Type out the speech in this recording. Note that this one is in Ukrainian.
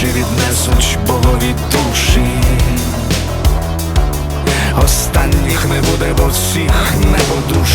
Перші віднесуть богові душі, останніх не буде, бо всіх не подушать.